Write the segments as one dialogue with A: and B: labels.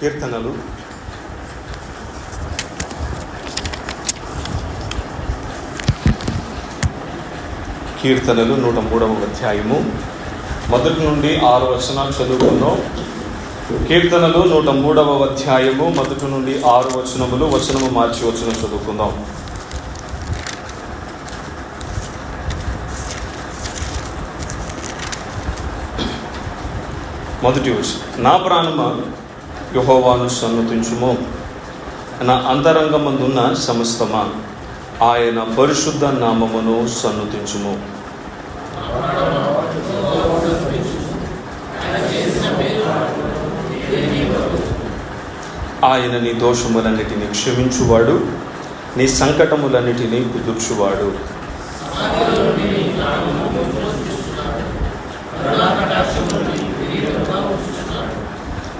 A: కీర్తనలు. కీర్తనలు నూట మూడవ అధ్యాయము. మొదటి నుండి ఆరు వచనాలు చదువుకున్నాం. కీర్తనలు నూట మూడవ అధ్యాయము మొదటి నుండి ఆరు వచనములు వచనము మార్చి వచనం చదువుకుందాం. మొదటి వచనం. నా ప్రాణమ? యహోవాను సన్నతించుము. నా అంతరంగమందున్న సమస్తమా? ఆయన పరిశుద్ధ నామమును సన్నతించుము. ఆయన నీ దోషములన్నిటినీ క్షమించువాడు నీ సంకటములన్నిటినీ కుదుర్చువాడు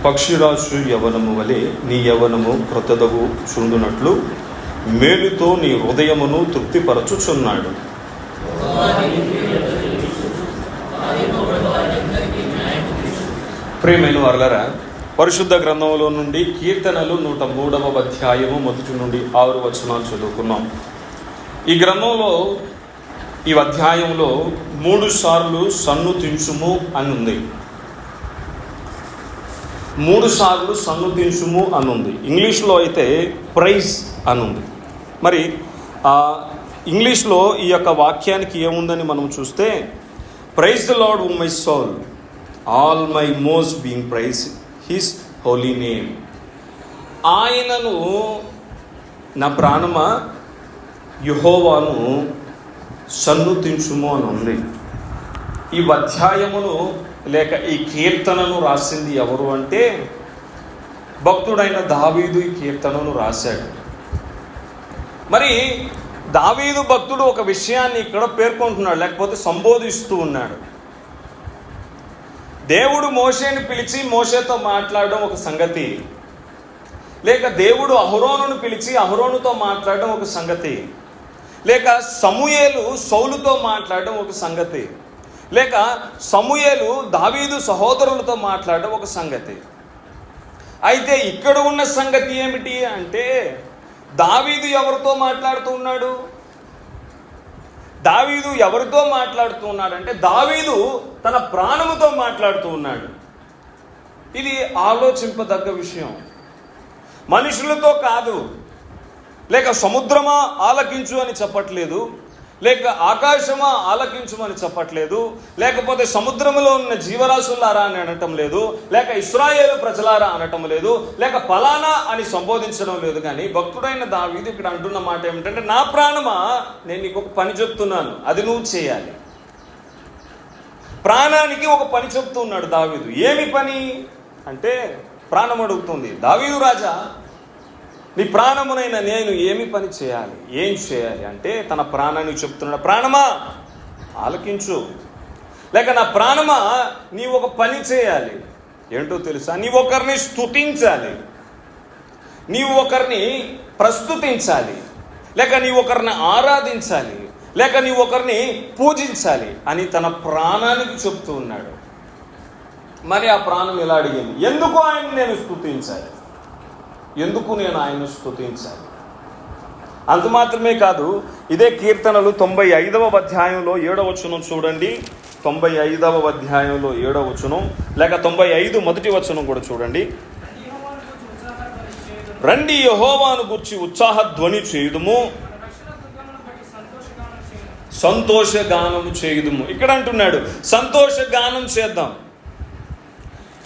A: పక్షిరాజు యవనము వలె నీ యవనము క్రొత్తదగు చుండునట్లు మేలుతో నీ హృదయమును తృప్తిపరచుచున్నాడు. ప్రియమైన వర్లరా పరిశుద్ధ గ్రంథంలో నుండి కీర్తనలు నూట మూడవ అధ్యాయము మొదటి నుండి ఆరు వచనాలు చదువుకున్నాం. ఈ గ్రంథంలో ఈ అధ్యాయంలో మూడు సార్లు సన్ను తించుము అని ఉంది మూడు సార్లు సన్నుతించుము అని ఉంది ఇంగ్లీష్లో అయితే ప్రైజ్ అని ఉంది మరి ఇంగ్లీష్లో ఈ యొక్క వాక్యానికి ఏముందని మనం చూస్తే praise the Lord uh my soul all my most being praise his holy name ఆయనను నా ప్రాణమ యుహోవాను సన్నుతించుము అని ఉంది. ఈ అధ్యాయమును లేక ఈ కీర్తనను రాసింది ఎవరు అంటే భక్తుడైన దావీదు ఈ కీర్తనను రాశాడు. మరి దావీదు భక్తుడు ఒక విషయాన్ని ఇక్కడ పేర్కొంటున్నాడు లేకపోతే సంబోధిస్తూ ఉన్నాడు. దేవుడు మోషేని పిలిచి మోషేతో మాట్లాడడం ఒక సంగతి. లేక దేవుడు అహరోనును పిలిచి అహరోనుతో మాట్లాడడం ఒక సంగతి. లేక సమూయేలు సౌలుతో మాట్లాడడం ఒక సంగతి. లేక సమూయేలు దావీదు సహోదరులతో మాట్లాడడం ఒక సంగతి. అయితే ఇక్కడ ఉన్న సంగతి ఏమిటి అంటే దావీదు ఎవరితో మాట్లాడుతూ ఉన్నాడు? దావీదు ఎవరితో మాట్లాడుతూ ఉన్నాడు అంటే దావీదు తన ప్రాణముతో మాట్లాడుతూ ఉన్నాడు. ఇది ఆలోచింపదగ్గ విషయం. మనుషులతో కాదు లేక సముద్రమా ఆలకించు అని చెప్పట్లేదు. లేక ఆకాశమా ఆలకించమని చెప్పట్లేదు లేకపోతే సముద్రంలో ఉన్న జీవరాశులారా అని అనటం లేదు లేక ఇస్రాయేల్ ప్రజలారా అనటం లేదు లేక ఫలానా అని సంబోధించడం లేదు కానీ భక్తుడైన దావీదు ఇక్కడ అంటున్న మాట ఏమిటంటే నా ప్రాణమా నేను నీకు ఒక పని చెప్తున్నాను అది నువ్వు చేయాలి. ప్రాణానికి ఒక పని చెప్తున్నాడు దావీదు. ఏమి పని? అంటే ప్రాణం అడుగుతుంది. దావీదు రాజా నీ ప్రాణమునైన నేను ఏమి పని చేయాలి? ఏం చేయాలి? అంటే తన ప్రాణాన్ని చెప్తున్నాడు. ప్రాణమా? ఆలకించు. లేక నా ప్రాణమా? నీ ఒక పని చేయాలి. ఏంటో తెలుసా? నీ ఒకరిని స్తుతించాలి. నీవు ఒకరిని ప్రస్తుతించాలి. లేక నీ ఒకరిని ఆరాధించాలి. లేక నీ ఒకరిని పూజించాలి అని తన ప్రాణానికి చెప్తూ ఉన్నాడు. మరి ఆ ప్రాణం ఎలా అడిగింది? ఎందుకు ఆయన నేను స్తుతించాలి? ఎందుకు నేను ఆయన స్థుతించాలి అంత మాత్రమే కాదు ఇదే కీర్తనలు తొంభై ఐదవ అధ్యాయంలో ఏడవచనం చూడండి. తొంభై ఐదవ అధ్యాయంలో ఏడవచనం లేక తొంభై ఐదు మొదటి వచనం కూడా చూడండి. రండి యహోవాను గుర్చి ఉత్సాహ ధ్వని చేయుదుము. సంతోష గానము చేయుదుము. ఇక్కడ అంటున్నాడు సంతోష గానం చేద్దాం.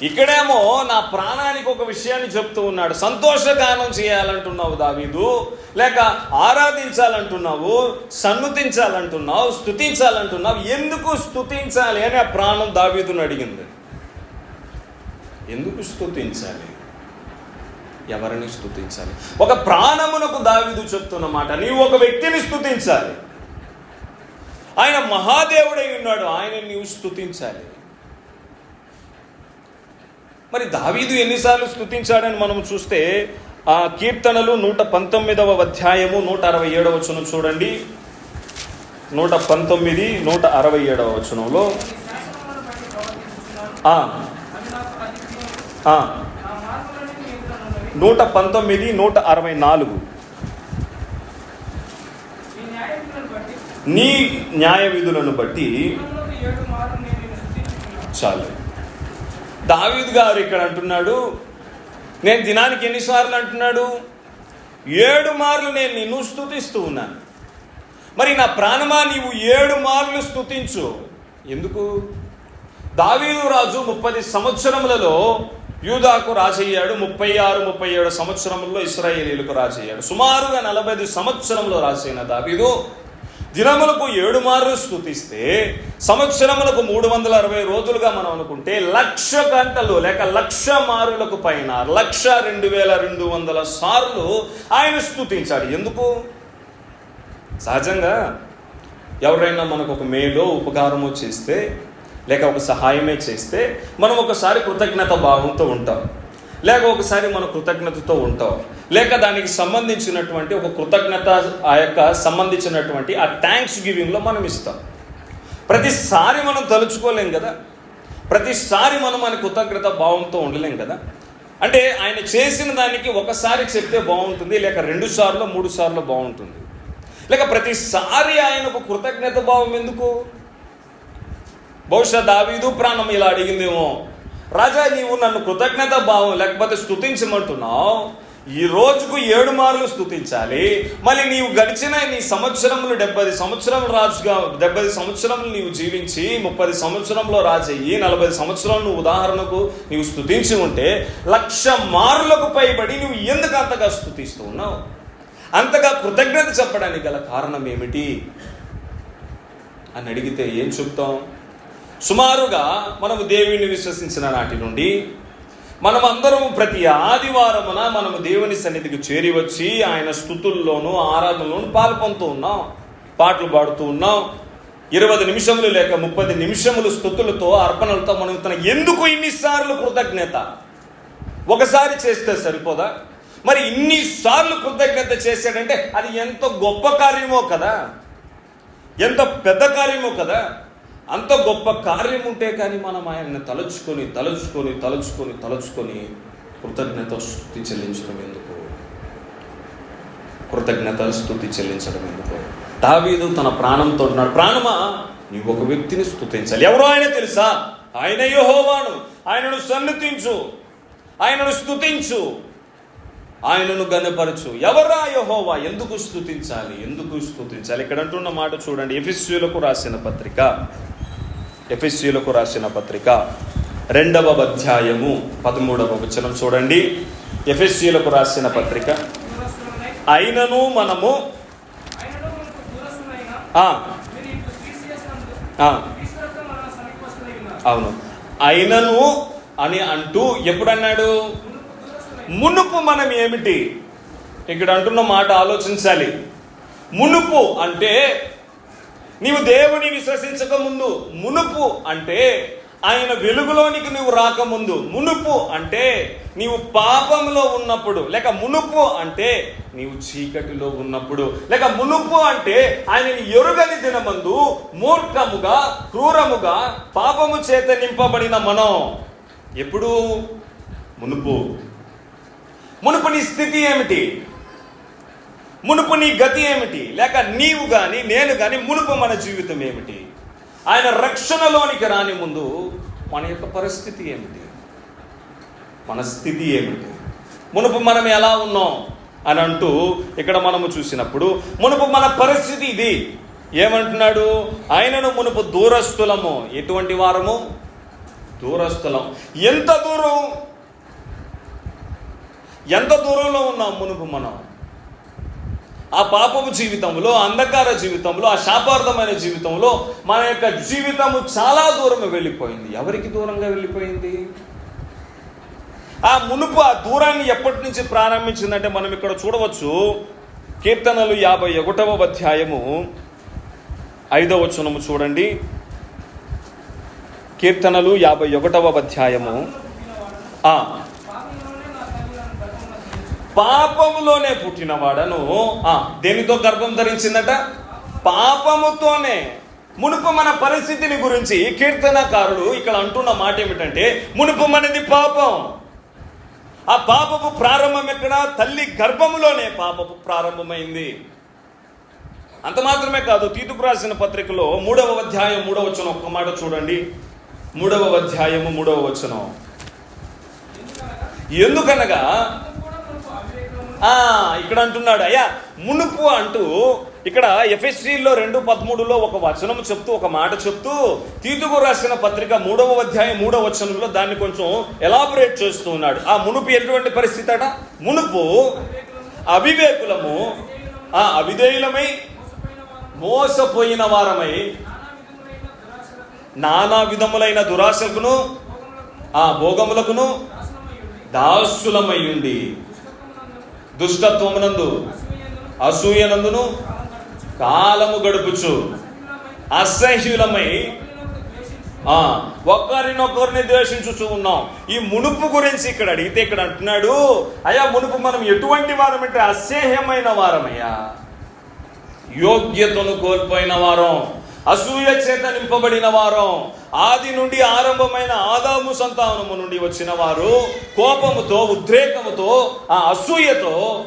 A: ఇక్కడేమో నా ప్రాణానికి ఒక విషయాన్ని చెప్తూ ఉన్నాడు. సంతోషగానం చేయాలంటున్నావు దావీదు. లేక ఆరాధించాలంటున్నావు సన్నుతించాలంటున్నావు స్తుతించాలంటున్నావు. ఎందుకు స్తుతించాలి అని ఆ ప్రాణం దావీదును అడిగింది. ఎందుకు స్తుతించాలి? ఎవరిని స్తుతించాలి? ఒక ప్రాణమునకు దావీదు చెప్తున్న మాట నీవు ఒక వ్యక్తిని స్థుతించాలి ఆయన మహాదేవుడై ఉన్నాడు ఆయన నీవు స్తుతించాలి. మరి దావీదు ఎన్నిసార్లు స్థుతించాడని మనం చూస్తే ఆ కీర్తనలు నూట పంతొమ్మిదవ అధ్యాయము నూట అరవై ఏడవ వచనం చూడండి. నూట పంతొమ్మిది నూట అరవై ఏడవ వచనంలో. నూట పంతొమ్మిది నూట అరవై నాలుగు. నీ న్యాయ విధులను బట్టి చాలు. దావీద్ గారు ఇక్కడ అంటున్నాడు నేను దినానికి ఎన్నిసార్లు అంటున్నాడు? ఏడు మార్లు నేను నిన్ను స్థుతిస్తూ ఉన్నాను. మరి నా ప్రాణమా నీవు ఏడు మార్లు స్తుతించు? ఎందుకు? దావీదు రాజు ముప్పది సంవత్సరములలో యూదాకు రాజయ్యాడు ముప్పై ఆరు ముప్పై ఏడు సంవత్సరములలో ఇస్రాయేలీలకు రాజయ్యాడు. సుమారుగా నలభై ఐదు సంవత్సరంలో రాజైన దావీదు దినములకు ఏడు మార్లు స్థుతిస్తే సంవత్సరములకు మూడు వందల అరవై రోజులుగా మనం అనుకుంటే లక్ష గంటలు లేక లక్ష మారులకు పైన లక్ష రెండు వేల రెండు వందల సార్లు ఆయన స్థుతించాడు ఎందుకు? సహజంగా ఎవరైనా మనకు ఒక మేలో ఉపకారమో చేస్తే లేక ఒక సహాయమే చేస్తే మనం ఒకసారి కృతజ్ఞత భావంతో ఉంటాం. లేక ఒకసారి మన కృతజ్ఞతతో ఉంటాం. లేక దానికి సంబంధించినటువంటి ఒక కృతజ్ఞత ఆ యొక్క సంబంధించినటువంటి ఆ థ్యాంక్స్ గివింగ్లో మనం ఇస్తాం. ప్రతిసారి మనం తలుచుకోలేం కదా? ప్రతిసారి మనం మన కృతజ్ఞత భావంతో ఉండలేం కదా? అంటే ఆయన చేసిన దానికి ఒకసారి చెప్తే బాగుంటుంది లేక రెండు సార్లు మూడు సార్లు బాగుంటుంది. లేక ప్రతిసారి ఆయనకు కృతజ్ఞత భావం ఎందుకు? బహుశా దావీదు ప్రాణం ఇలా అడిగిందేమో. రాజా నీవు నన్ను కృతజ్ఞత భావం లేకపోతే స్థుతించమంటున్నావు ఈ రోజుకు ఏడు మార్లు స్తుతించాలి. మళ్ళీ నీవు గడిచిన నీ సంవత్సరములు డెబ్బై సంవత్సరములు రాజుగా డెబ్బై సంవత్సరములు నీవు జీవించి ముప్పై సంవత్సరంలో రాజయ్యి నలభై సంవత్సరాలు నువ్వు ఉదాహరణకు నీవు స్థుతించి ఉంటే లక్ష మార్లకు పైబడి నువ్వు ఎందుకు అంతగా స్థుతిస్తూ ఉన్నావు? అంతగా కృతజ్ఞత చెప్పడానికి గల కారణం ఏమిటి? అని అడిగితే ఏం చెప్తాం? సుమారుగా మనము దేవుని విశ్వసించిన నాటి నుండి మనం అందరం ప్రతి ఆదివారమున మనము దేవుని సన్నిధికి చేరి వచ్చి ఆయన స్థుతుల్లోనూ ఆరాధనలోనూ పాల్పొందుతూ ఉన్నాం. పాటలు పాడుతూ ఉన్నాం. ఇరవై నిమిషములు లేక ముప్పది నిమిషములు స్థుతులతో అర్పణలతో మనం తన ఎందుకు ఇన్నిసార్లు కృతజ్ఞత? ఒకసారి చేస్తే సరిపోదా? మరి ఇన్నిసార్లు కృతజ్ఞత చేశాడంటే అది ఎంత గొప్ప కార్యమో కదా? ఎంత పెద్ద కార్యమో కదా? అంత గొప్ప కార్యం ఉంటే కానీ మనం ఆయన్ని తలుచుకొని తలుచుకొని తలుచుకొని తలుచుకొని కృతజ్ఞత స్థుతి చెల్లించడం ఎందుకు? కృతజ్ఞత స్థుతి చెల్లించడం ఎందుకు? దావీదు తన ప్రాణంతో ఉన్నాడు. ప్రాణమా? నీవు ఒక వ్యక్తిని స్థుతించాలి. ఎవరో ఆయన తెలుసా? ఆయన యోహోవాడు ఆయనను సన్నిధించు. ఆయనను స్థుతించు. ఆయనను గనపరచు ఎవరా యహోవా? ఎందుకు స్థుతించాలి? ఎందుకు స్థుతించాలి? ఇక్కడ అంటున్న మాట చూడండి. ఎఫిస్యులకు రాసిన పత్రిక ఎఫ్ఎస్సీలకు రాసిన పత్రిక రెండవ అధ్యాయము పదమూడవ వచనం చూడండి. ఎఫ్ఎస్సీలకు రాసిన పత్రిక అయినను మనము అవును. అయినను అని అంటూ ఎప్పుడన్నాడు
B: మునుపు
A: మనం ఏమిటి? ఇక్కడ అంటున్న మాట ఆలోచించాలి. మునుపు అంటే నీవు దేవుని విశ్వసించక ముందు మునుపు అంటే ఆయన వెలుగులోనికి నువ్వు రాకముందు మునుపు అంటే నీవు పాపంలో ఉన్నప్పుడు లేక మునుపు అంటే నీవు చీకటిలో ఉన్నప్పుడు లేక మునుపు అంటే ఆయనని ఎరుగని దినమందు మూర్ఖముగా క్రూరముగా పాపము చేత నింపబడిన మనం. ఎప్పుడు? మునుపు. మునుపు నీ స్థితి ఏమిటి? మునుపు నీ గతి ఏమిటి? లేక నీవు కానీ నేను కానీ మునుపు మన జీవితం ఏమిటి? ఆయన రక్షణలోనికి రాని ముందు మన యొక్క పరిస్థితి ఏమిటి? మన స్థితి ఏమిటి? మునుపు మనం ఎలా ఉన్నాం అని అంటూ ఇక్కడ మనము చూసినప్పుడు మునుపు మన పరిస్థితి ఇది. ఏమంటున్నాడు? ఆయనను మునుపు దూరస్తులము ఎటువంటి వారము? దూరస్తులం ఎంత దూరం? ఎంత దూరంలో ఉన్నాం మునుపు మనం? ఆ పాపపు జీవితంలో అంధకార జీవితంలో ఆ శాపార్థమైన జీవితంలో మన యొక్క జీవితము చాలా దూరం వెళ్ళిపోయింది. ఎవరికి దూరంగా వెళ్ళిపోయింది? ఆ మునుపు ఆ దూరాన్ని ఎప్పటి నుంచి ప్రారంభించిందంటే మనం ఇక్కడ చూడవచ్చు. కీర్తనలు యాభై ఒకటవ అధ్యాయము ఐదవ వచనము చూడండి. కీర్తనలు యాభై ఒకటవ అధ్యాయము ఆ,
B: పాపంలోనే నా తల్లి నన్ను గర్భమున ధరించింది.
A: పాపములోనే పుట్టినవాడను ఆ, దేనితో గర్భం ధరించిందట? పాపముతోనే. మునుపు మన పరిస్థితిని గురించి కీర్తనకారుడు ఇక్కడ అంటున్న మాట ఏమిటంటే మునుపు మనది పాపం. ఆ పాపపు ప్రారంభం ఎక్కడ? తల్లి గర్భములోనే పాపపు ప్రారంభమైంది. అంత మాత్రమే కాదు తీతుకు రాసిన పత్రికలో మూడవ అధ్యాయం మూడవ వచనం ఒక్క మాట చూడండి. మూడవ అధ్యాయము మూడవ వచనం.
B: ఎందుకనగా
A: ఎందుకనగా
B: అంతం కూడా మనకు అవివేకము
A: ఆ ఇక్కడ అంటున్నాడు అయ్యా మునుపు అంటూ ఇక్కడ ఎఫ్ఎస్సీలో రెండు పదమూడులో ఒక వచనం చెప్తూ ఒక మాట చెప్తూ తీతుకు రాసిన పత్రిక మూడవ అధ్యాయం మూడవ వచనంలో దాన్ని కొంచెం ఎలాబరేట్ చేస్తూ ఉన్నాడు. ఆ మునుపు ఎటువంటి పరిస్థితి అట? మునుపు అవివేకులము ఆ అవిధేయులమై
B: మోసపోయిన
A: వారమై
B: నానా విధములైన
A: దురాశకును ఆ భోగములకును దాసులమై
B: ఉండి దుష్టత్వమునందు,
A: అసూయనందును కాలము
B: గడుపుచు, అసహ్యులమై,
A: ఒకరినొకరిని ద్వేషించుచు ఉన్నాం. ఈ మునుపు గురించి ఇక్కడ అడిగితే ఇక్కడ అంటున్నాడు అయ్యా మునుపు మనం ఎటువంటి వారమంటే అసహ్యమైన వారమయ్యా? యోగ్యతను కోల్పోయిన వారం. అసూయ చేత నింపబడిన వారం. ఆది నుండి ఆరంభమైన ఆదాము సంతానము నుండి వచ్చిన వారు కోపముతో ఉద్రేకముతో ఆ అసూయతో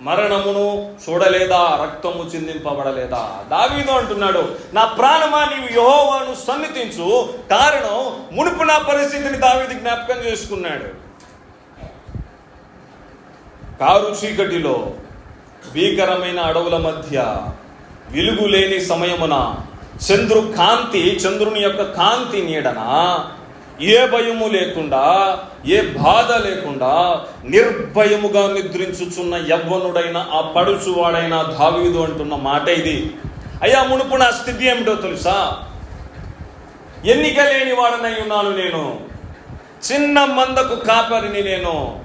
A: మరణమును చూడలేదా? రక్తము చిందింపబడలేదా? దావీదు అంటున్నాడు నా ప్రాణమా? నీవు యహోవాను సన్నిధించు. కారణం మునుపు నా పరిస్థితిని దావీది జ్ఞాపకం చేసుకున్నాడు. కారు చీకటిలో భీకరమైన అడవుల మధ్య వెలుగు లేని సమయమున చంద్రు కాంతి చంద్రుని యొక్క కాంతి నీడన ఏ భయము లేకుండా ఏ బాధ లేకుండా నిర్భయముగా నిద్రించుచున్న యవ్వనుడైన ఆ పడుచువాడైన దావీదు అంటున్న మాట ఇది. అయ్యా మునుపు నా స్థితి ఏమిటో తెలుసా? ఎన్నిక లేని వాడనై ఉన్నాను నేను. చిన్న మందకు కాపరిని నేను.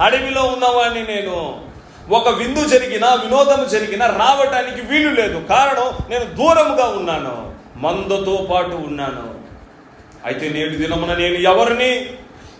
A: అడవిలో ఉన్నవాడిని నేను. ఒక విందు జరిగినా వినోదం జరిగినా రావటానికి వీలు లేదు. కారణం నేను దూరముగా ఉన్నాను. మందతో పాటు ఉన్నాను. అయితే నేటి దినమున నేను ఎవరిని?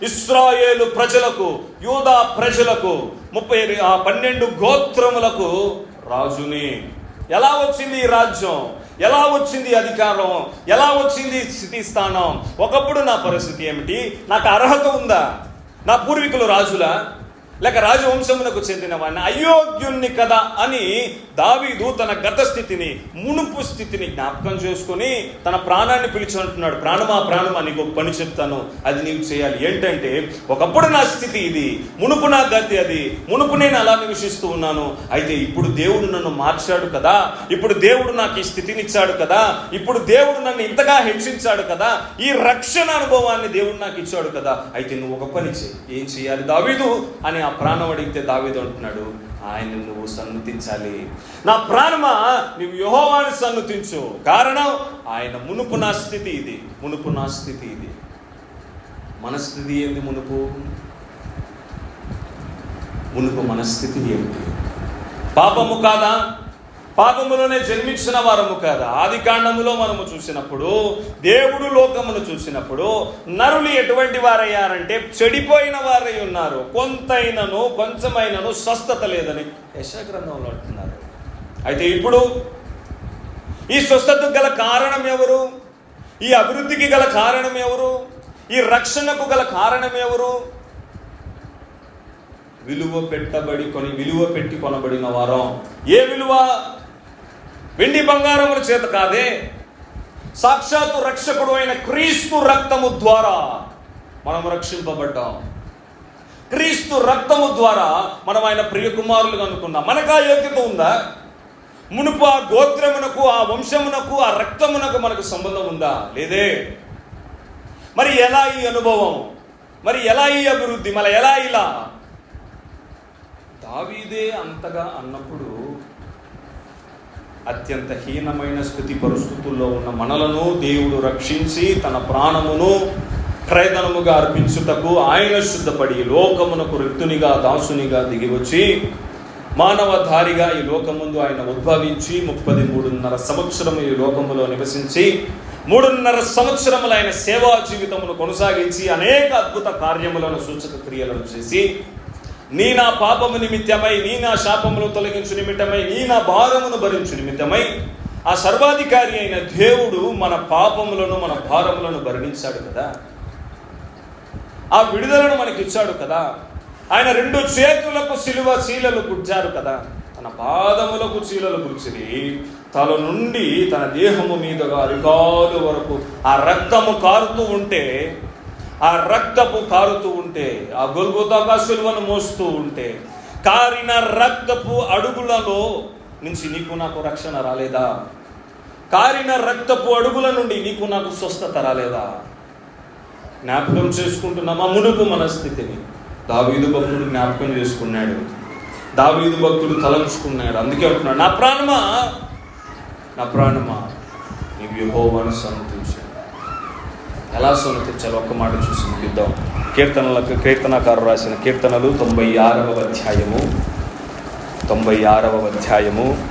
A: ఇస్రాయేలు ప్రజలకు యూదా ప్రజలకు ముప్పై ఆ పన్నెండు గోత్రములకు రాజుని. ఎలా వచ్చింది ఈ రాజ్యం? ఎలా వచ్చింది అధికారం? ఎలా వచ్చింది స్థితి స్థానం? ఒకప్పుడు నా పరిస్థితి ఏమిటి? నాకు అర్హత ఉందా? నా పూర్వీకులు రాజులా? లేక రాజవంశమునకు చెందిన వాడిని అయోగ్యుణ్ణి కదా అని దావీదు తన గత స్థితిని మునుపు స్థితిని జ్ఞాపకం చేసుకొని తన ప్రాణాన్ని పిలిచినట్టున్నాడు. ప్రాణమా ప్రాణమా నీకు ఒక పని చెప్తాను. అది నీకు చేయాలి. ఏంటంటే ఒకప్పుడు నా స్థితి ఇది మునుపు నా గతి అది మునుపు నేను అలా నివసిస్తూ ఉన్నాను. అయితే ఇప్పుడు దేవుడు నన్ను మార్చాడు కదా. ఇప్పుడు దేవుడు నాకు ఈ స్థితినిచ్చాడు కదా. ఇప్పుడు దేవుడు నన్ను ఇంతగా హెచ్చించాడు కదా. ఈ రక్షణ అనుభవాన్ని దేవుడు నాకు ఇచ్చాడు కదా. అయితే నువ్వు ఒక పని చేయి. ఏం చేయాలి? దావీదు అని ప్రాణం అడిగితే దావీదు అంటున్నాడు ఆయన నువ్వు సన్నుతించాలి. నా ప్రాణమా? నువ్వు యహోవాని సన్నుతించు. కారణం ఆయన మునుపు నా స్థితి ఇది. మునుపు నా స్థితి ఇది. మన స్థితి ఏంది మునుపు? మునుపు మన స్థితి ఏమిటి పాపము కాదా? పాపములోనే జన్మించిన వారము కాదా? ఆది కాండములో మనము చూసినప్పుడు దేవుడు లోకమును చూసినప్పుడు నరులు ఎటువంటి వారయ్యారంటే చెడిపోయిన వారై ఉన్నారు. కొంతైనను కొంచెమైనను స్వస్థత లేదని యశగ్రంథంలో అంటున్నారు. అయితే ఇప్పుడు ఈ స్వస్థతకు గల కారణం ఎవరు? ఈ అభివృద్ధికి గల కారణం ఎవరు? ఈ రక్షణకు గల కారణం ఎవరు? విలువ పెట్టబడి కొని విలువ పెట్టి కొనబడిన వారం. ఏ విలువ? వెండి బంగారముల చేత కాదే. సాక్షాత్తు రక్షకుడు అయిన క్రీస్తు రక్తము ద్వారా మనం రక్షింపబడ్డాం. క్రీస్తు రక్తము ద్వారా మనం ఆయన ప్రియ కుమారులుగా అనుకున్నాం. మనకు ఆ యోగ్యత ఉందా? మునుపు ఆ గోత్రమునకు ఆ వంశమునకు ఆ రక్తమునకు మనకు సంబంధం ఉందా? లేదే. మరి ఎలా ఈ అనుభవం? మరి ఎలా ఈ అభివృద్ధి? మరి ఎలా ఇలా? దావీదే అంతగా అన్నప్పుడు అత్యంత హీనమైన స్థితి పరిస్థితుల్లో ఉన్న మనలను దేవుడు రక్షించి తన ప్రాణమును క్రయధనముగా అర్పించుటకు ఆయన శుద్ధపడి లోకమునకు రిక్తునిగా దాసునిగా దిగివచ్చి మానవధారిగా ఈ లోకముందు ఆయన ఉద్భవించి ముప్పది మూడున్నర సంవత్సరము ఈ లోకములో నివసించి మూడున్నర సంవత్సరములు ఆయన సేవా జీవితమును కొనసాగించి అనేక అద్భుత కార్యములను సూచక క్రియలను చేసి నీ నా పాపము నిమిత్తమై నీ నా శాపమును తొలగించు నిమిత్తమై నీ నా భారమును భరించు నిమిత్తమై ఆ సర్వాధికారి అయిన దేవుడు మన పాపములను మన భారములను భరించాడు కదా. ఆ విడుదలను మనకిచ్చాడు కదా. ఆయన రెండు చేతులకు సిలువ చీలలు గుజ్జారు కదా. తన పాదములకు చీలలు గుర్చిని తల నుండి తన దేహము మీదుగా అరికాలు వరకు ఆ రక్తము కారుతూ ఉంటే ఆ రక్తపు కారుతూ ఉంటే ఆ గొల్గొతాగా సులువను మోస్తూ ఉంటే కారిన రక్తపు అడుగులలో నుంచి నీకు నాకు రక్షణ రాలేదా? కారిన రక్తపు అడుగుల నుండి నీకు నాకు స్వస్థత రాలేదా? జ్ఞాపకం చేసుకుంటున్నామా మునుపు మన స్థితిని దావీదు భక్తుడు జ్ఞాపకం చేసుకున్నాడు. దావీదు భక్తుడు తలంచుకున్నాడు. అందుకే అంటున్నాడు నా ప్రాణమా? నా ప్రాణమా? నీవు యెహోవాను సంతోషం ఎలా సన్నతించాలో ఒక్క మాట చూసి ముగిద్దాం. కీర్తనలకు కీర్తనకారు రాసిన కీర్తనలు తొంభై ఆరవ అధ్యాయము తొంభై ఆరవ అధ్యాయము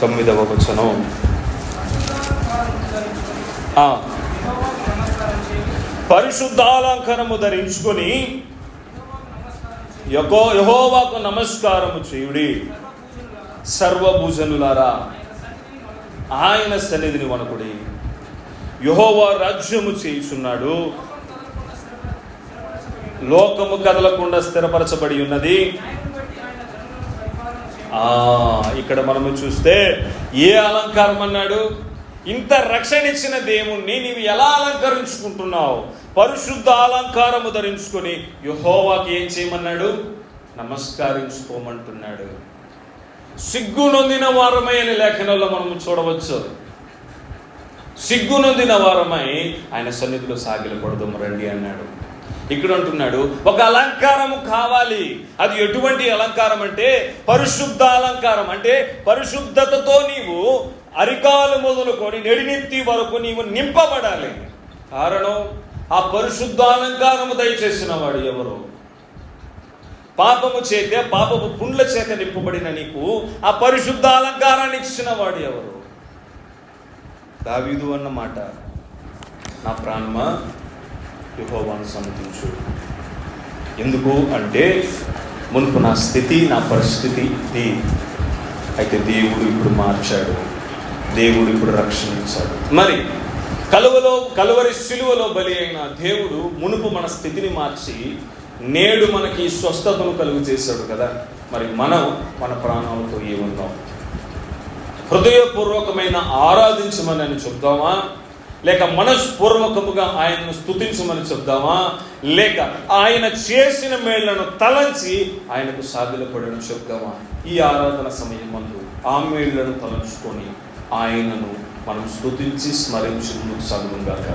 A: తొమ్మిదవ వచనం. ఆ, పరిశుద్ధాలంకరము ధరించుకొని యహో యహోవాకు నమస్కారము చేయుడి. సర్వభూజనులారా ఆయన సన్నిధిని వనకుడి యహోవా రాజ్యము చేయుచున్నాడు. లోకము కదలకుండా స్థిరపరచబడి ఉన్నది. ఆ ఇక్కడ మనము చూస్తే ఏ అలంకారం అన్నాడు? ఇంత రక్షణ ఇచ్చిన దేవుణ్ణి నీవు ఎలా అలంకరించుకుంటున్నావు? పరిశుద్ధ అలంకారము ధరించుకొని యహోవాకి ఏం చేయమన్నాడు? నమస్కరించుకోమంటున్నాడు. సిగ్గు నొందిన వారమైన అనే లేఖనంలో మనం చూడవచ్చు. సిగ్గు నొందిన వారమై ఆయన సన్నిధిలో సాగిలపడదాం రండి అన్నాడు. ఇక్కడ అంటున్నాడు ఒక అలంకారము కావాలి. అది ఎటువంటి అలంకారం అంటే పరిశుద్ధ అలంకారం. అంటే పరిశుద్ధతతో నీవు అరికాలు మొదలుకొని నెడినెత్తి వరకు నీవు నింపబడాలి. కారణం ఆ పరిశుద్ధ అలంకారము దయచేసిన వాడు ఎవరు? పాపము చేత పాపపు పుండ్ల చేత నింపబడిన నీకు ఆ పరిశుద్ధ అలంకారాన్ని ఇచ్చిన వాడు ఎవరు? దావీదు అన్నమాట నా ప్రాణమా? యుహోవాను సమ్మతించు ఎందుకు అంటే మునుపు నా స్థితి నా పరిస్థితి ఇది అయితే దేవుడు ఇప్పుడు మార్చాడు. దేవుడు ఇప్పుడు రక్షించాడు మరి కలువలో కలువరి సిలువలో బలి అయిన దేవుడు మునుపు మన స్థితిని మార్చి నేడు మనకి స్వస్థతను కలుగు చేశాడు కదా. మరి మనం మన ప్రాణాలతో ఏమున్నాం? హృదయపూర్వకమైన ఆరాధించమని అని చెప్దామా? లేక మనస్పూర్వకముగా ఆయనను స్థుతించమని చెప్దామా? లేక ఆయన చేసిన మేళ్ళను తలంచి ఆయనకు సాగిలపడని చెప్దామా? ఈ ఆరాధన సమయం మందు ఆ మేళ్ళను తలంచుకొని ఆయనను మనం స్తుతించి స్మరించి ముందుకు సాగుగాక